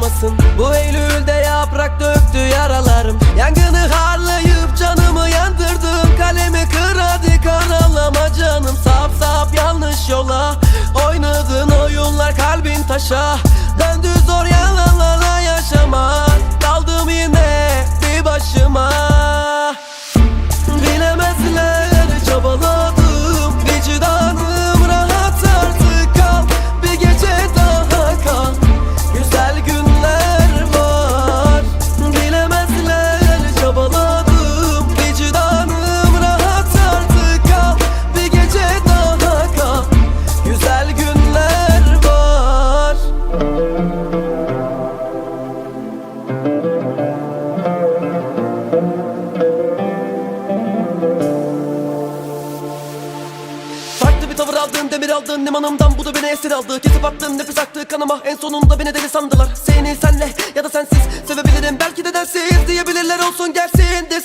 olmasın Bu Eylül'de yaprak döktü yaralarım. Yangını harlayıp canımı yandırdın Kalemi kır hadi karalama canım. Sap sap yanlış yola Oynadığın oyunlar kalbin taşa. Döndü zor tavır aldın demir aldın limanımdan Bu da beni esir aldı. Kesip attın nefes aktı kanıma En sonunda beni deli sandılar. Seni senle ya da sensiz Sevebilirim belki de dersiz Diyebilirler olsun gelsin desin